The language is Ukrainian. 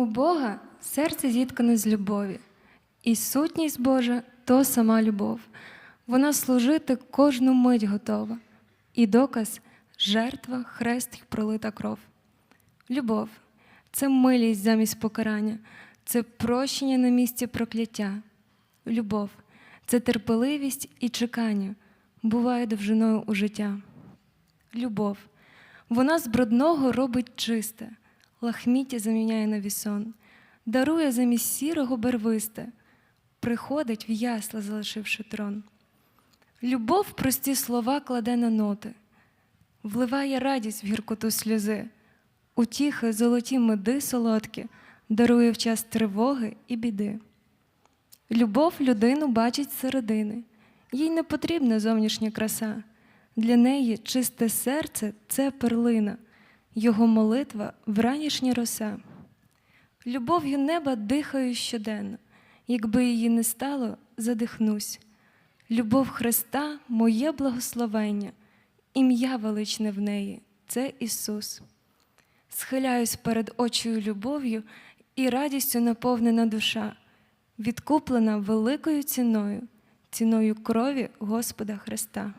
У Бога серце зіткане з любові, і сутність Божа то сама любов. Вона служити кожну мить готова, і доказ жертва, хрест й пролита кров. Любов це милість замість покарання, це прощення на місці прокляття. Любов це терпеливість і чекання, буває довжиною у життя. Любов. Вона з брудного робить чисте, лахміття заміняє на вісон, дарує замість сірого барвисте, приходить в ясла, залишивши трон. Любов прості слова кладе на ноти, вливає радість в гіркоту сльози, утіхи золоті меди солодкі, дарує в час тривоги і біди. Любов людину бачить зсередини, їй не потрібна зовнішня краса. Для неї чисте серце це перлина, його молитва вранішня роса. Любов'ю неба дихаю щоденно, якби її не стало, задихнусь. Любов Христа моє благословення, ім'я величне в неї це Ісус. Схиляюсь перед очою любов'ю і радістю наповнена душа, відкуплена великою ціною, ціною крові Господа Христа.